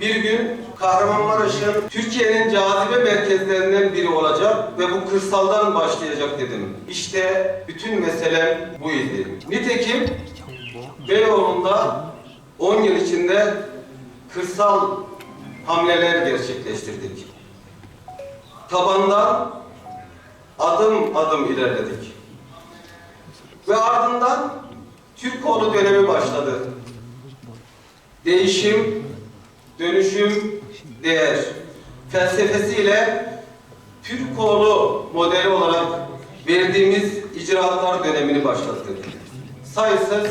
bir gün Kahramanmaraş'ın Türkiye'nin cazibe merkezlerinden biri olacak ve bu kırsaldan başlayacak dedim. İşte bütün meselem bu idi. Nitekim Beyoğlu'nda 10 yıl içinde kırsal hamleler gerçekleştirdik. Tabandan adım adım ilerledik. Ve ardından Türkoğlu dönemi başladı. Değişim, dönüşüm, değer felsefesiyle Türkoğlu modeli olarak verdiğimiz icraatlar dönemini başlattık. Sayısız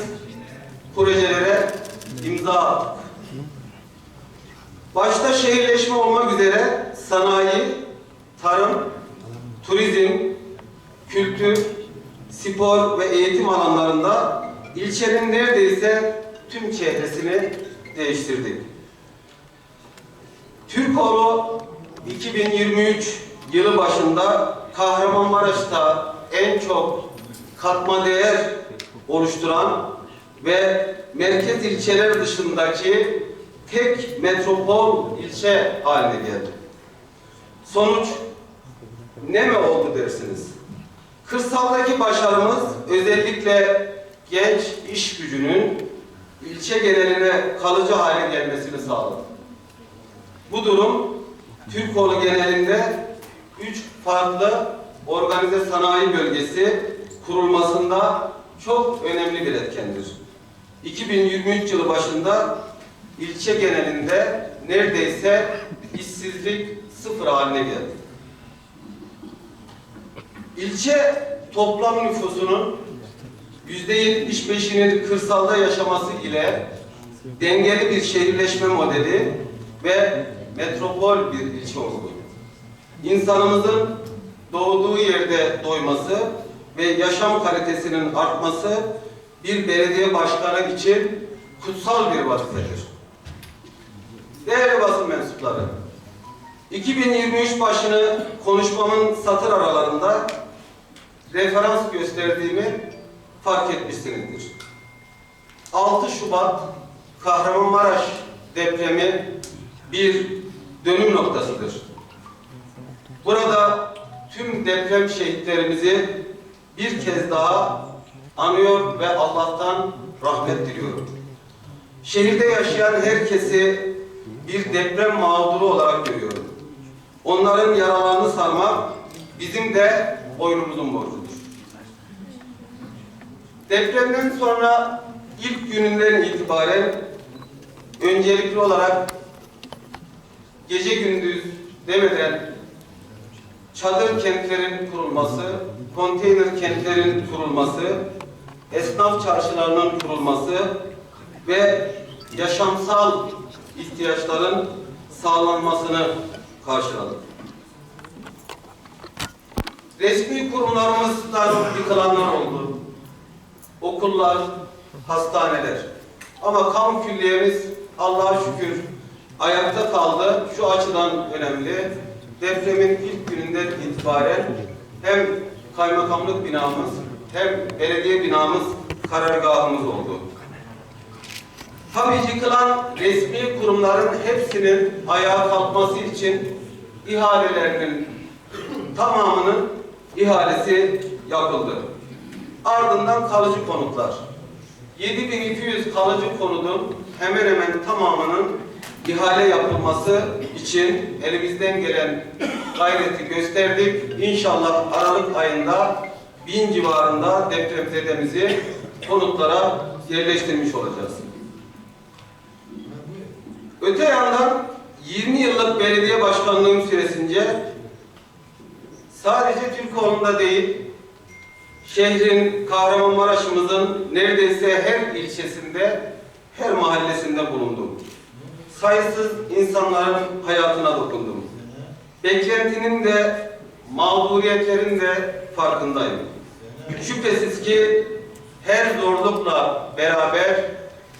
projelere imza attık. Başta şehirleşme olmak üzere sanayi, tarım, turizm, kültür, spor ve eğitim alanlarında ilçenin neredeyse tüm çehresini değiştirdik. Türkoğlu 2023 yılı başında Kahramanmaraş'ta en çok katma değer oluşturan ve merkez ilçeler dışındaki tek metropol ilçe haline geldi. Sonuç ne mi oldu dersiniz? Kırsaldaki başarımız özellikle genç iş gücünün ilçe geneline kalıcı hale gelmesini sağladı. Bu durum Türkoğlu genelinde üç farklı organize sanayi bölgesi kurulmasında çok önemli bir etkendir. 2023 yılı başında ilçe genelinde neredeyse işsizlik sıfır haline geldi. İlçe toplam nüfusunun %75'inin kırsalda yaşaması ile dengeli bir şehirleşme modeli ve metropol bir ilçe oldu. İnsanımızın doğduğu yerde doyması ve yaşam kalitesinin artması bir belediye başkanı için kutsal bir vazifedir. Değerli basın mensupları, 2023 başını konuşmamın satır aralarında referans gösterdiğimi fark etmişsinizdir. 6 Şubat Kahramanmaraş depremi bir dönüm noktasıdır. Burada tüm deprem şehitlerimizi bir kez daha anıyor ve Allah'tan rahmet diliyorum. Şehirde yaşayan herkesi bir deprem mağduru olarak görüyorum. Onların yaralarını sarmak bizim de boynumuzun borcudur. Depremden sonra ilk gününden itibaren öncelikli olarak gece gündüz demeden çadır kentlerin kurulması, konteyner kentlerin kurulması, esnaf çarşılarının kurulması ve yaşamsal ihtiyaçların sağlanmasını karşıladık. Resmi kurumlarımızdan yıkılanlar oldu. Okullar, hastaneler. Ama kamu külliyemiz Allah'a şükür ayakta kaldı. Şu açıdan önemli. Depremin ilk gününden itibaren hem kaymakamlık binamız hem belediye binamız karargahımız oldu. Tabii yıkılan resmi kurumların hepsinin ayağa kalkması için ihalelerinin tamamının ihalesi yapıldı. Ardından kalıcı konutlar. 7200 kalıcı konudun hemen hemen tamamının ihale yapılması için elimizden gelen gayreti gösterdik. İnşallah Aralık ayında bin civarında depremzedemizi konutlara yerleştirmiş olacağız. Öte yandan 20 yıllık belediye başkanlığım süresince sadece Türkoğlu'nda değil, şehrin, Kahramanmaraş'ımızın neredeyse her ilçesinde, her mahallesinde bulundum. Sayısız insanların hayatına dokundum. Beklentinin de, mağduriyetlerin de farkındayım. Şüphesiz ki her zorlukla beraber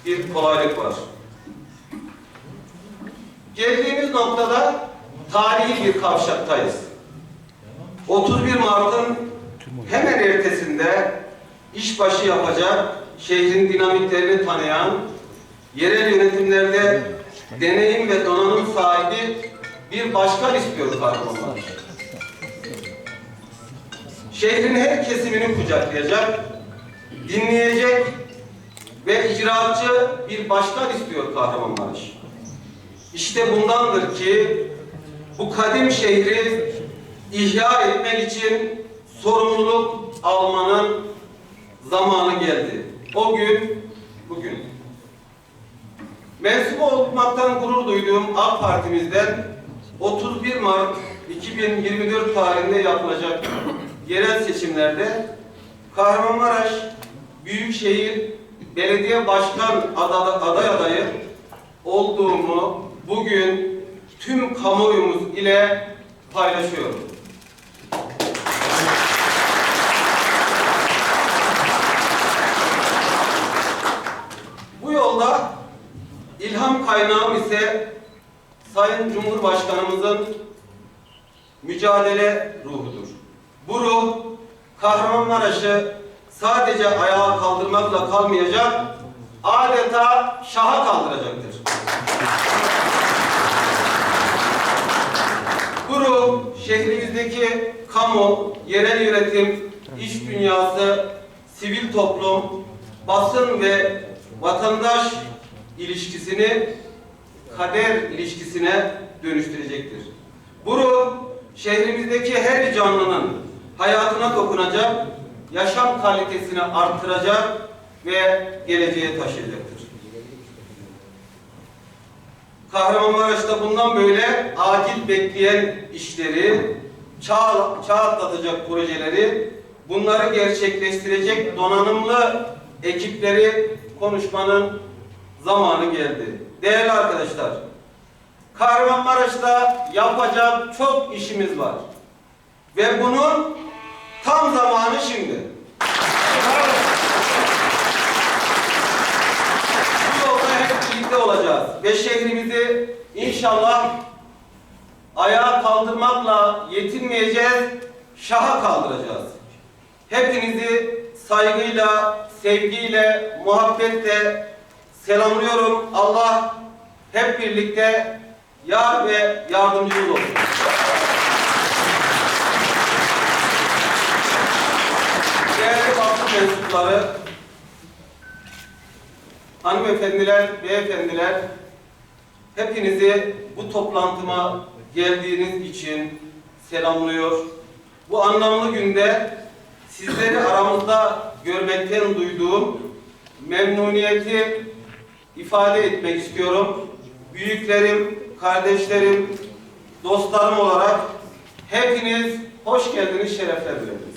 bir kolaylık var. Geldiğimiz noktada tarihi bir kavşaktayız. 31 Mart'ın hemen ertesinde işbaşı yapacak, şehrin dinamiklerini tanıyan, yerel yönetimlerde deneyim ve donanım sahibi bir başkan istiyor Kahramanmaraş. Şehrin her kesimini kucaklayacak, dinleyecek ve icraatçı bir başkan istiyor Kahramanmaraş. İşte bundandır ki bu kadim şehri ihya etmek için sorumluluk almanın zamanı geldi. O gün. Mensup olmaktan gurur duyduğum AK Partimizden 31 Mart 2024 tarihinde yapılacak yerel seçimlerde Kahramanmaraş Büyükşehir Belediye Başkan ada- aday adayı olduğumu bugün tüm kamuoyumuz ile paylaşıyorum. Bu yolda ilham kaynağım ise Sayın Cumhurbaşkanımızın mücadele ruhudur. Bu ruh Kahramanmaraş'ı sadece ayağa kaldırmakla kalmayacak, adeta şaha kaldıracaktır. Bu ruh şehrimizdeki kamu, yerel yönetim, iş dünyası, sivil toplum, basın ve vatandaş ilişkisini kader ilişkisine dönüştürecektir. Bu ruh şehrimizdeki her canlının hayatına dokunacak, yaşam kalitesini artıracak ve geleceğe taşıyacaktır. Kahramanmaraş'ta bundan böyle acil bekleyen işleri, çağ, çağ atlatacak projeleri, bunları gerçekleştirecek donanımlı ekipleri konuşmanın zamanı geldi. Değerli arkadaşlar, Kahramanmaraş'ta yapacak çok işimiz var. Ve bunun tam zamanı şimdi. Bu yolda hep birlikte olacağız. Ve şehrimizi inşallah ayağa kaldırmakla yetinmeyeceğiz, şaha kaldıracağız. Hepinizi saygıyla, sevgiyle, muhabbetle selamlıyorum. Allah hep birlikte yar ve yardımcımız olsun. Değerli basın mensupları, hanımefendiler, beyefendiler, hepinizi bu toplantıma geldiğiniz için selamlıyor. Bu anlamlı günde sizleri aramızda görmekten duyduğum memnuniyeti ifade etmek istiyorum. Büyüklerim, kardeşlerim, dostlarım olarak hepiniz hoş geldiniz, şerefler verdiniz.